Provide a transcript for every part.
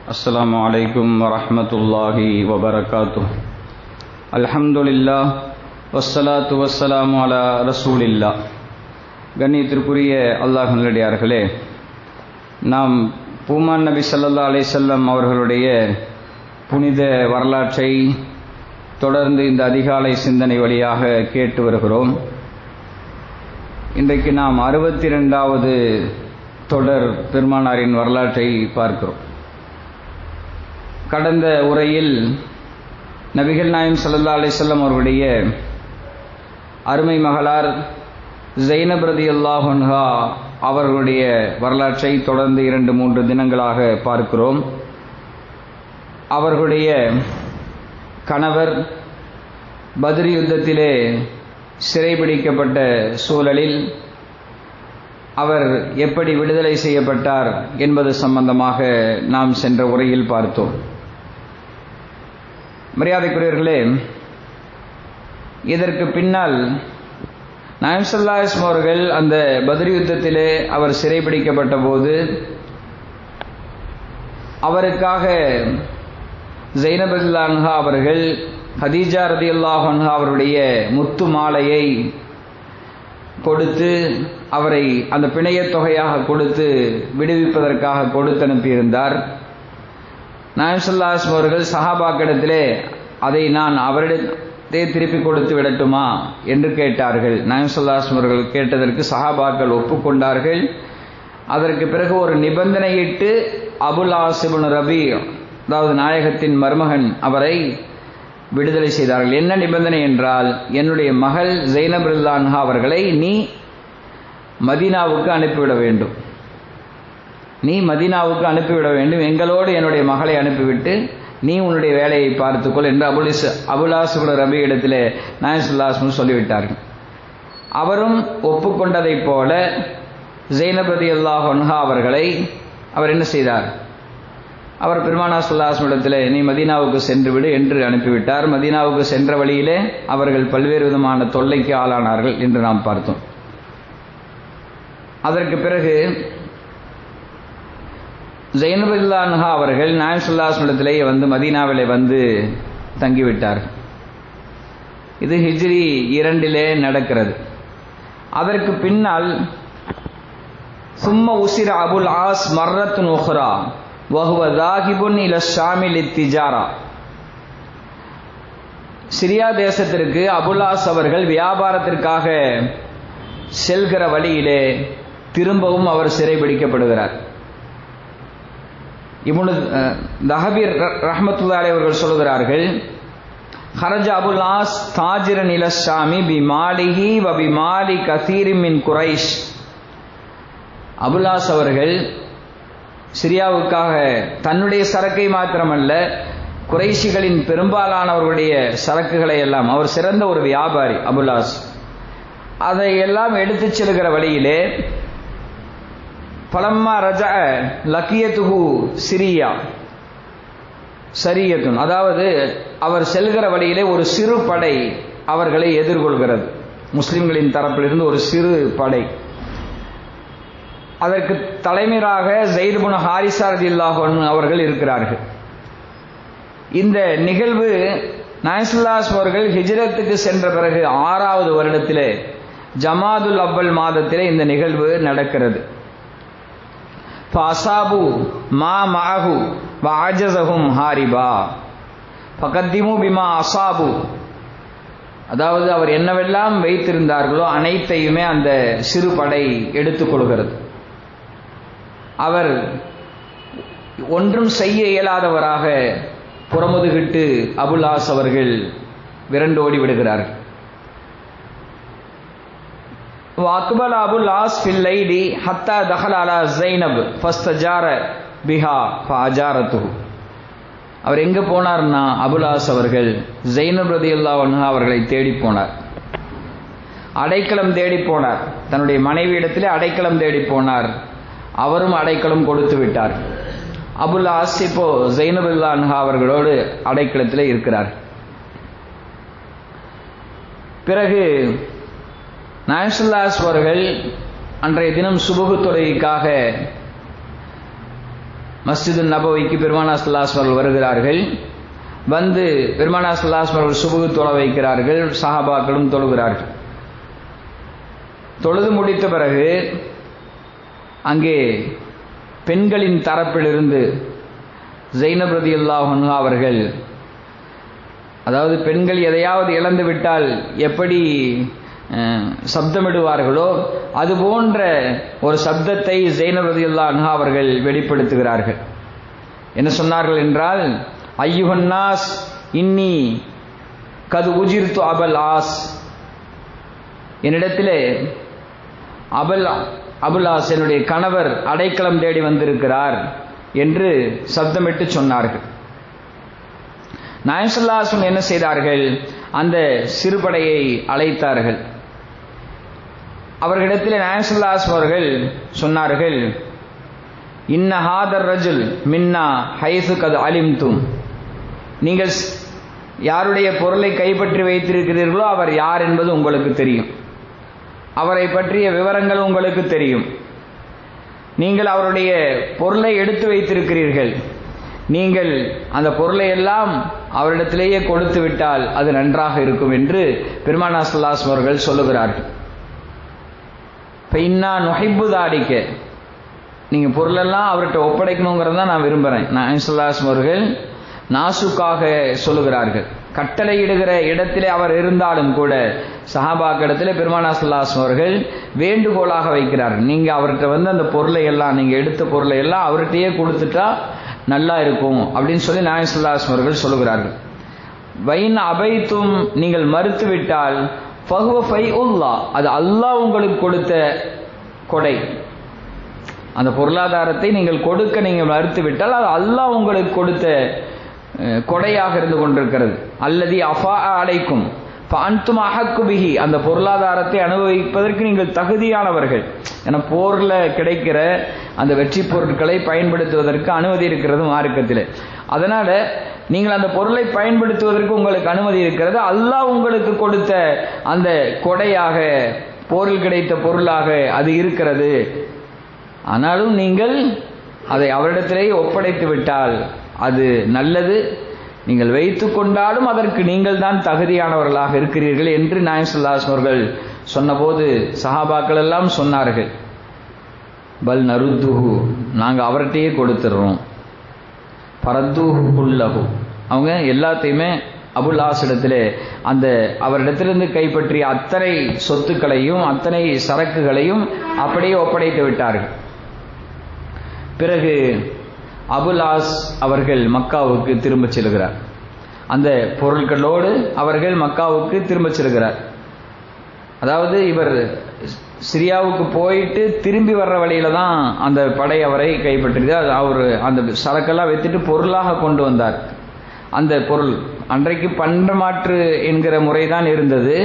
السلام عليكم ورحمة الله وبركاته الحمد لله والصلاة والسلام على رسول الله கண்ணியத்திற்குரிய அல்லாஹ் நல்லடியார்களே நாம் பூமான் நபி ஸல்லல்லாஹு அலைஹி வஸல்லம் அவர்களுடைய புனித வரலாற்றை தொடர்ந்து இந்த அதிகாலை சிந்தனை வழியாக கேட்டு வருகிறோம் இன்றைக்கு நாம் அறுபத்தி ரெண்டாவது தொடர் பெருமானாரின் வரலாற்றை பார்க்கிறோம் கடந்த உரையில் நபிகள் நாயம் சல்லா அலிசல்லம் அவர்களுடைய அருமை மகளார் ஜெயினப் ரதி அல்லாஹன்ஹா அவர்களுடைய வரலாற்றை தொடர்ந்து இரண்டு மூன்று தினங்களாக பார்க்கிறோம். அவர்களுடைய கணவர் பத்ரி யுத்தத்திலே சிறைபிடிக்கப்பட்ட சூழலில் அவர் எப்படி விடுதலை செய்யப்பட்டார் என்பது சம்பந்தமாக நாம் சென்ற உரையில் பார்த்தோம். மரியாதைக்குரியவர்களே இதற்கு பின்னால் நாயம்சல்லாஸ்ம் அவர்கள் அந்த பதிரி யுத்தத்திலே அவர் சிறைபிடிக்கப்பட்ட போது அவருக்காக ஜெயினபுல்லான்ஹா அவர்கள் ஹதீஜா ரதி அல்லாஹன்ஹா அவருடைய முத்து மாலையை கொடுத்து அவரை அந்த பிணையத் தொகையாக கொடுத்து விடுவிப்பதற்காக கொடுத்து அனுப்பியிருந்தார். நாயம்சல்லாஸ்ம் அவர்கள் சஹாபாக்கிடத்திலே அதை நான் அவரிடத்தே திருப்பி கொடுத்து விடட்டுமா? என்று கேட்டார்கள். நாயம்சல்லாஸ்ம் அவர்கள் கேட்டதற்கு சஹாபாக்கள் ஒப்புக்கொண்டார்கள். அதற்கு பிறகு ஒரு நிபந்தனையிட்டு அபுல் ஆசிபுன் ரபி அதாவது நாயகத்தின் மருமகன் அவரை விடுதலை செய்தார்கள். என்ன நிபந்தனை என்றால் என்னுடைய மகள் ஜெய்னபுல்லான்ஹா அவர்களை நீ மதீனாவுக்கு அனுப்பிவிட வேண்டும். நீ மதீனாவுக்கு அனுப்பிவிட வேண்டும். எங்களோடு என்னுடைய மகளை அனுப்பிவிட்டு நீ உன்னுடைய வேலையை பார்த்துக்கொள் என்று அபுலிஸ் அபுலாசுபுல ரபி இடத்துல நாயசுல்லாஸ்மு சொல்லிவிட்டார்கள். அவரும் ஒப்புக்கொண்டதைப் போல ஜெயனபதி அல்லாஹ் ஒன்ஹா அவர்களை அவர் என்ன செய்தார்? அவர் பெருமானா சுல்லாஸ்மிடத்தில் நீ மதீனாவுக்கு சென்று விடு என்று அனுப்பிவிட்டார். மதீனாவுக்கு சென்ற வழியிலே அவர்கள் பல்வேறு விதமான தொல்லைக்கு ஆளானார்கள் என்று நாம் பார்த்தோம். அதற்கு பிறகு ஜெயினபுல்லான்ஹா அவர்கள் நாயசுல்லாஸ்மிடத்திலேயே வந்து மதீனாவிலே வந்து தங்கிவிட்டார் இது ஹிஜ்ரி இரண்டிலே நடக்கிறது. அதற்கு பின்னால் சும்ம உசிர அபுல் ஆஸ் மர்ரத் நுஹ்ரா வஹுவ தாகிபுன் இல ஷாமில் திஜாரா. சிரியா தேசத்திற்கு அபுல்லாஸ் அவர்கள் வியாபாரத்திற்காக செல்கிற வழியிலே திரும்பவும் அவர் சிறைபிடிக்கப்படுகிறார் இவனு தஹபீர் ரஹமத்துல்லாலே அவர்கள் சொல்கிறார்கள் ஹரஜ அபுல் ஆஸ் தாஜிரன் இல பி மாலிஹி வ பி மாலி கசீரிமின் குரைஷ். அபுல்லாஸ் அவர்கள் சிரியாவுக்காக தன்னுடைய சரக்கை மாத்திரமல்ல குறைஷிகளின் பெரும்பாலானவர்களுடைய சரக்குகளை எல்லாம் அவர் சிறந்த ஒரு வியாபாரி அபுல்லாஸ் அதை எல்லாம் எடுத்துச் செல்கிற வழியிலே பலம்மா ரஜ லக்கியத்துகு சிரியா. சரியத்துன். அதாவது அவர் செல்கிற வழியிலே ஒரு சிறு படை அவர்களை எதிர்கொள்கிறது. முஸ்லிம்களின் தரப்பிலிருந்து ஒரு சிறு படை. அதற்கு தலைமையாக ஜெயிதுபுன ஹாரிசார் இல்லாஹன் அவர்கள் இருக்கிறார்கள். இந்த நிகழ்வு நயசுல்லாஸ் அவர்கள் ஹிஜ்ரத்துக்கு சென்ற பிறகு ஆறாவது வருடத்திலே ஜமாதுல் அவ்வல் மாதத்திலே இந்த நிகழ்வு நடக்கிறது. அசாபு மா மஹு வாஜசகும் ஹாரிபா பகத்திமு பிமா அசாபு அதாவது அவர் என்னவெல்லாம் வைத்திருந்தார்களோ அனைத்தையுமே அந்த சிறு படை எடுத்துக்கொள்கிறது அவர் ஒன்றும் செய்ய இயலாதவராக புறமுதுகிட்டு அபுல்லாஸ் அவர்கள் விரண்டோடி விடுகிறார்கள். அக்பல் அபுல் ஆஸ் பில்லைடி ஹத்தா தஹல் அலா ஜைனப் ஃபஸ்தஜார பிஹா ஃபஜாரத்து அவர் எங்கே போனார்னா அபுலாஸ் அவர்கள் ஜெயினப் ரதி அல்லா அவர்களை தேடி போனார். அடைக்கலம் தேடி போனார். தன்னுடைய மனைவி இடத்திலே அடைக்கலம் தேடி போனார். அவரும் அடைக்கலம் கொடுத்து விட்டார். அபுல் ஆஸ் இப்போ ஜெயினபுல்லா அன்ஹா அவர்களோடு அடைக்கலத்தில் இருக்கிறார். பிறகு நாயசுல்லாஸ் அவர்கள் அன்றைய தினம் சுபகு தொழுகைக்காக மஸ்ஜிது நபவிக்கு பெருமானா சல்லாஸ் அவர்கள் வருகிறார்கள். வந்து பெருமானா சல்லாஸ் அவர்கள் சுபகு தொலை வைக்கிறார்கள். சஹாபாக்களும் தொழுகிறார்கள். தொழுது முடித்த பிறகு அங்கே பெண்களின் தரப்பிலிருந்து ஜெய்னப் அல்லாஹன்ஹா அவர்கள் அதாவது பெண்கள் எதையாவது இழந்து விட்டால் எப்படி சப்தமிடுவார்களோ அது போன்ற ஒரு சப்தத்தை ஜெய்னப் அன்ஹா அவர்கள் வெளிப்படுத்துகிறார்கள். என்ன சொன்னார்கள் என்றால் ஐயுகன்னாஸ் இன்னி கது உஜிர்த்து அபல் ஆஸ். என்னிடத்திலே அபல் அபுல்லாஸ் என்னுடைய கணவர் அடைக்கலம் தேடி வந்திருக்கிறார் என்று சப்தமிட்டு சொன்னார்கள். நாயசல்லாசன் என்ன செய்தார்கள்? அந்த சிறுபடையை அழைத்தார்கள். அவர்களிடத்தில் நாயசல்லாஸ் அவர்கள் சொன்னார்கள் இன்ன ஹாதர் ரஜுல் மின்னா ஹைசு கது அலிம்தும். நீங்கள் யாருடைய பொருளை கைப்பற்றி வைத்திருக்கிறீர்களோ அவர் யார் என்பது உங்களுக்கு தெரியும். அவரை பற்றிய விவரங்கள் உங்களுக்கு தெரியும். நீங்கள் அவருடைய பொருளை எடுத்து வைத்திருக்கிறீர்கள். நீங்கள் அந்த பொருளை எல்லாம் அவரிடத்திலேயே கொடுத்து விட்டால் அது நன்றாக இருக்கும் என்று பெருமானா சுல்லாஸ் அவர்கள் சொல்லுகிறார்கள். இப்போ இன்னா நுகைப்பு தாடிக்க நீங்கள் பொருளெல்லாம் அவர்கிட்ட ஒப்படைக்கணுங்கிறத தான் நான் விரும்புகிறேன் நான் சல்லாஸ் அவர்கள் நாசுக்காக சொல்லுகிறார்கள். கட்டளையிடுகிற இடத்திலே அவர் இருந்தாலும் கூட சஹாபாக்கிடத்திலே பெருமானா சல்லாஸ் அவர்கள் வேண்டுகோளாக வைக்கிறார்கள். நீங்கள் அவர்கிட்ட வந்து அந்த பொருளை எல்லாம் நீங்கள் எடுத்த பொருளை எல்லாம் அவர்கிட்டயே கொடுத்துட்டா நல்லா இருக்கும் அப்படின்னு சொல்லி நாயன் அவர்கள் சொல்லுகிறார்கள். வைன் அபைத்தும் நீங்கள் மறுத்து விட்டால் ஃபஹுவ ஃபை உல்லா அது அல்லாஹ் உங்களுக்கு கொடுத்த கொடை. அந்த பொருளாதாரத்தை நீங்கள் கொடுக்க நீங்கள் மறுத்து விட்டால் அது அல்லாஹ் உங்களுக்கு கொடுத்த கொடையாக இருந்து கொண்டிருக்கிறது. அல்லது அஃபா அடைக்கும் அன்தும் அஹக்குபிஹி அந்த பொருளாதாரத்தை அனுபவிப்பதற்கு நீங்கள் தகுதியானவர்கள். என போரில் கிடைக்கிற அந்த வெற்றி பொருட்களை பயன்படுத்துவதற்கு அனுமதி இருக்கிறது மார்க்கத்தில். அதனால நீங்கள் அந்த பொருளை பயன்படுத்துவதற்கு உங்களுக்கு அனுமதி இருக்கிறது. அல்லாஹ் உங்களுக்கு கொடுத்த அந்த கொடையாக போரில் கிடைத்த பொருளாக அது இருக்கிறது. ஆனாலும் நீங்கள் அதை அவரிடத்திலேயே ஒப்படைத்து விட்டால் அது நல்லது. நீங்கள் வைத்து கொண்டாலும் அதற்கு நீங்கள் தான் தகுதியானவர்களாக இருக்கிறீர்கள் என்று நாயசுல்லாஸ் அவர்கள் சொன்னபோது சஹாபாக்கள் எல்லாம் சொன்னார்கள். பல் நருத்துஹு நாங்கள் அவர்கிட்டயே கொடுத்துடுறோம் பரத்துஹு குல்லஹு. அவங்க எல்லாத்தையுமே அபுல்லாஸ் இடத்திலே அந்த அவரிடத்திலிருந்து கைப்பற்றிய அத்தனை சொத்துக்களையும் அத்தனை சரக்குகளையும் அப்படியே ஒப்படைத்து விட்டார்கள். பிறகு அபுலாஸ் அவர்கள் மக்காவுக்கு திரும்ப செல்கிறார். அந்த பொருட்களோடு அவர்கள் மக்காவுக்கு திரும்ப செல்கிறார். அதாவது இவர் சிரியாவுக்கு போயிட்டு திரும்பி வர்ற வழியில தான் அந்த படை அவரை கைப்பற்றியது. அவர் அந்த சரக்கெல்லாம் வைத்துட்டு பொருளாக கொண்டு வந்தார். அந்த பொருள். அன்றைக்கு பண்டமாற்று என்கிற முறை தான் இருந்தது.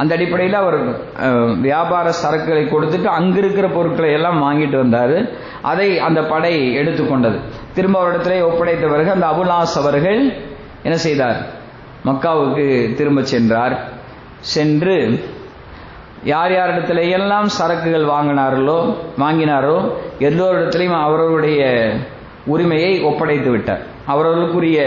அந்த அடிப்படையில் அவர் வியாபார சரக்குகளை கொடுத்துட்டு அங்கே இருக்கிற பொருட்களை எல்லாம் வாங்கிட்டு வந்தார். அதை அந்த படை எடுத்துக்கொண்டது. திரும்ப அவரிடத்துல ஒப்படைத்த பிறகு அந்த அபுலாஸ் அவர்கள் என்ன செய்தார்? மக்காவுக்கு திரும்ப சென்றார். சென்று யார் யாரிடத்துல எல்லாம் சரக்குகள் வாங்கினார்களோ வாங்கினாரோ எல்லோரிடத்திலையும் அவரவருடைய உரிமையை ஒப்படைத்து விட்டார். அவரவர்களுக்குரிய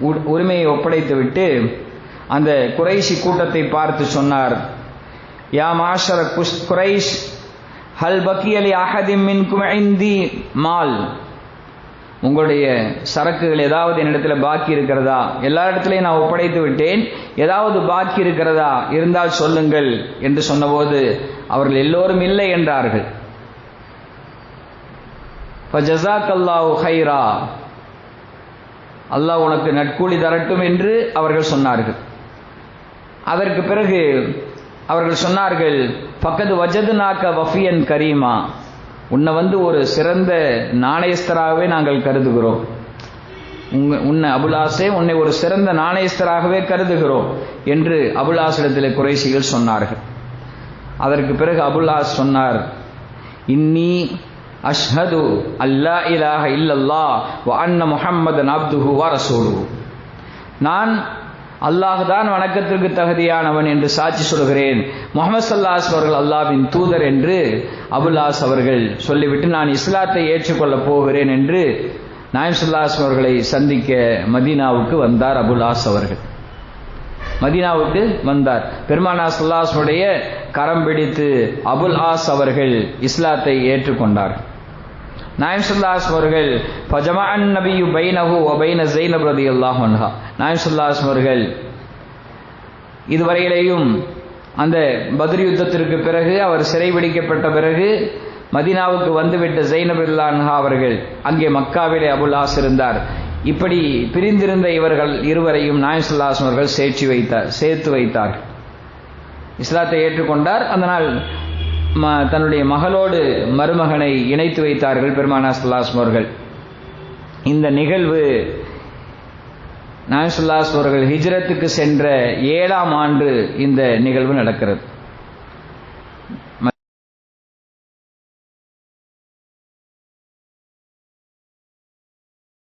உரிமையை ஒப்படைத்து விட்டு அந்த குறைஷி கூட்டத்தை பார்த்து சொன்னார். யா மாஷர குஷ் குரைஷ் ஹல் பக்கியலி அஹதிம் மின்கும் மால். உங்களுடைய சரக்குகள் ஏதாவது என்னிடத்துல பாக்கி இருக்கிறதா? எல்லா இடத்துலையும் நான் ஒப்படைத்து விட்டேன். ஏதாவது பாக்கி இருக்கிறதா இருந்தால் சொல்லுங்கள் என்று சொன்னபோது அவர்கள் எல்லோரும் இல்லை என்றார்கள். ஃபஜஸாக்கல்லாஹு ஹைரா அல்லாஹ் உனக்கு நட்கூலி தரட்டும் என்று அவர்கள் சொன்னார்கள். அதற்கு பிறகு அவர்கள் சொன்னார்கள் பக்கத்து வஜதுனாக்க வஃபியன் கரீமா. உன்னை வந்து ஒரு சிறந்த நாணயஸ்தராகவே நாங்கள் கருதுகிறோம். உங்க உன்னை அபுலாசே உன்னை ஒரு சிறந்த நாணயஸ்தராகவே கருதுகிறோம் என்று அபுலாசிடத்தில் குறைசிகள் சொன்னார்கள். அதற்கு பிறகு அபுல்லாஸ் சொன்னார் இன்னி அஷ்ஹது அல்லா இலாஹ இல்லல்லா வ அன்ன முஹம்மதன் அப்துஹு வ நான் அல்லாஹ் தான் வணக்கத்திற்கு தகுதியானவன் என்று சாட்சி சொல்கிறேன். முகமது சல்லாஸ் அவர்கள் அல்லாவின் தூதர் என்று அபுல்லாஸ் அவர்கள் சொல்லிவிட்டு நான் இஸ்லாத்தை ஏற்றுக்கொள்ளப் போகிறேன் என்று நாயம் சுல்லாஸ் அவர்களை சந்திக்க மதீனாவுக்கு வந்தார் அபுல்லாஸ் அவர்கள். மதீனாவுக்கு வந்தார். பெருமானா சுல்லாஸ்முடைய கரம் பிடித்து அபுல் ஆஸ் அவர்கள் இஸ்லாத்தை ஏற்றுக்கொண்டார். நாயம் சுல்லாஸ் அவர்கள் ஃபஜமான் நபியு பைனஹு ஒபைன ஜெயினப் ரதி அல்லாஹ் நாயம் சுல்லாஸ் அவர்கள் இதுவரையிலேயும் அந்த பத்ர் யுத்தத்திற்கு பிறகு அவர் சிறைபிடிக்கப்பட்ட பிறகு மதினாவுக்கு வந்துவிட்ட ஜெயினப் அன்ஹா அவர்கள் அங்கே மக்காவிலே அபுல்லாஸ் இருந்தார். இப்படி பிரிந்திருந்த இவர்கள் இருவரையும் நாயம் சுல்லாஸ் அவர்கள் சேர்த்து வைத்தார் சேர்த்து வைத்தார் இஸ்லாத்தை ஏற்றுக்கொண்டார். அதனால் தன்னுடைய மகளோடு மருமகனை இணைத்து வைத்தார்கள் பெருமானா சுல்லாஸ் அவர்கள். இந்த நிகழ்வு நாயசுல்லாஸ் அவர்கள் ஹிஜ்ரத்துக்கு சென்ற ஏழாம் ஆண்டு இந்த நிகழ்வு நடக்கிறது.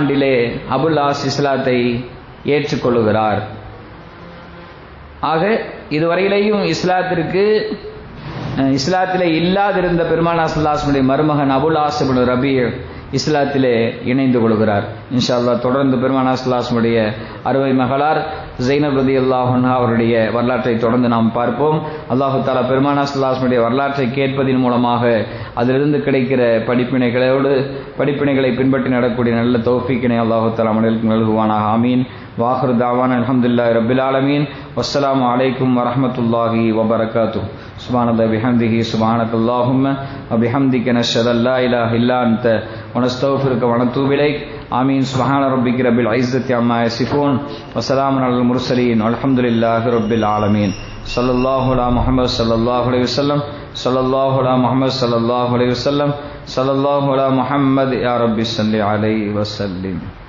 ஆண்டிலே அபுல்லாஸ் இஸ்லாத்தை ஏற்றுக்கொள்ளுகிறார். ஆக இதுவரையிலேயும் இஸ்லாத்திற்கு இஸ்லாத்திலே இல்லாதிருந்த பெருமானா சுல்லாஸ்முடைய மருமகன் அபுல் ஆசபுல் ரபி இஸ்லாத்திலே இணைந்து கொள்கிறார். இன்ஷா அல்லா தொடர்ந்து பெருமானா சுல்லாஸ்முடைய அறுவை மகளார் ஜெயினப் ரதி அல்லாஹா அவருடைய வரலாற்றை தொடர்ந்து நாம் பார்ப்போம். அல்லாஹு தாலா பெருமானா சுல்லாஸ்முடைய வரலாற்றை கேட்பதன் மூலமாக அதிலிருந்து கிடைக்கிற படிப்பினைகளோடு படிப்பினைகளை பின்பற்றி நடக்கூடிய நல்ல தோஃபிக்கினை அல்லாஹு தாலா மனிதர்களுக்கு நல்குவானாக. ஆமீன். واخر دعوانا الحمد لله رب العالمين والسلام عليكم ورحمة الله وبركاته سبحان الله بحمده سبحانك اللهم وبحمدك نشهد لا الہ الا انت ونستغفرك ونتوب الیک، آمین. سبحان ربك رب العزت عما يصفون وسلام على المرسلين والحمد لله رب العالمين صلى الله على محمد صلى الله عليه وسلم صلى الله على محمد صلى الله عليه وسلم صلى الله على محمد يا رب صل عليه وسلم.